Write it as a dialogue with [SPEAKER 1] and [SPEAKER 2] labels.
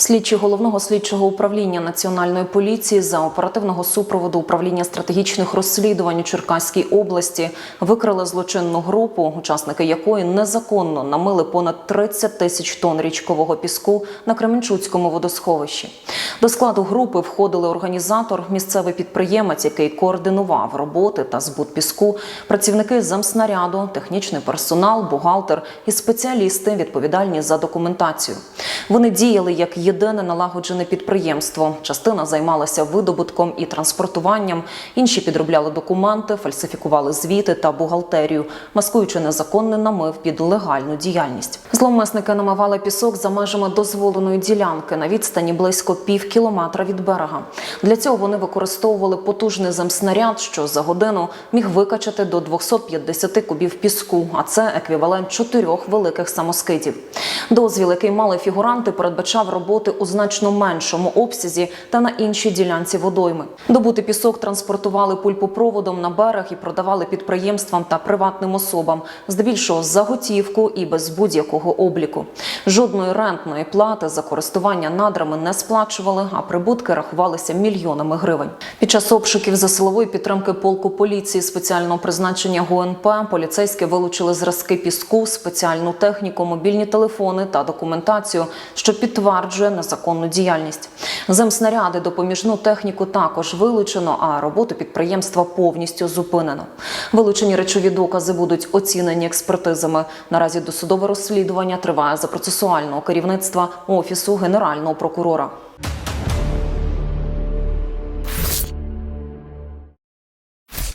[SPEAKER 1] Слідчі головного слідчого управління національної поліції за оперативного супроводу управління стратегічних розслідувань у Черкаській області викрили злочинну групу, учасники якої незаконно намили понад 30 тисяч тонн річкового піску на Кременчуцькому водосховищі. До складу групи входили організатор, місцевий підприємець, який координував роботи та збут піску, працівники замснаряду, технічний персонал, бухгалтер і спеціалісти, відповідальні за документацію. Вони діяли як єдине налагоджене підприємство. Частина займалася видобутком і транспортуванням, інші підробляли документи, фальсифікували звіти та бухгалтерію, маскуючи незаконний намив під легальну діяльність. Зловмисники намивали пісок за межами дозволеної ділянки на відстані близько пів кілометра від берега. Для цього вони використовували потужний земснаряд, що за годину міг викачати до 250 кубів піску, а це еквівалент чотирьох великих самоскидів. Дозвіл, який мали фігуранти, передбачав роботи у значно меншому обсязі та на іншій ділянці водойми. Добутий пісок транспортували пульпопроводом на берег і продавали підприємствам та приватним особам, здебільшого за готівку і без будь-якого обліку. Жодної рентної плати за користування надрами не сплачували, а прибутки рахувалися мільйонами гривень. Під час обшуків за силової підтримки полку поліції спеціального призначення ГУНП поліцейські вилучили зразки піску, спеціальну техніку, мобільні телефони та документацію, що підтверджує незаконну діяльність. Земснаряди, допоміжну техніку також вилучено, а роботу підприємства повністю зупинено. Вилучені речові докази будуть оцінені експертизами. Наразі досудове розслідування триває за процесуального керівництва офісу генерального прокурора.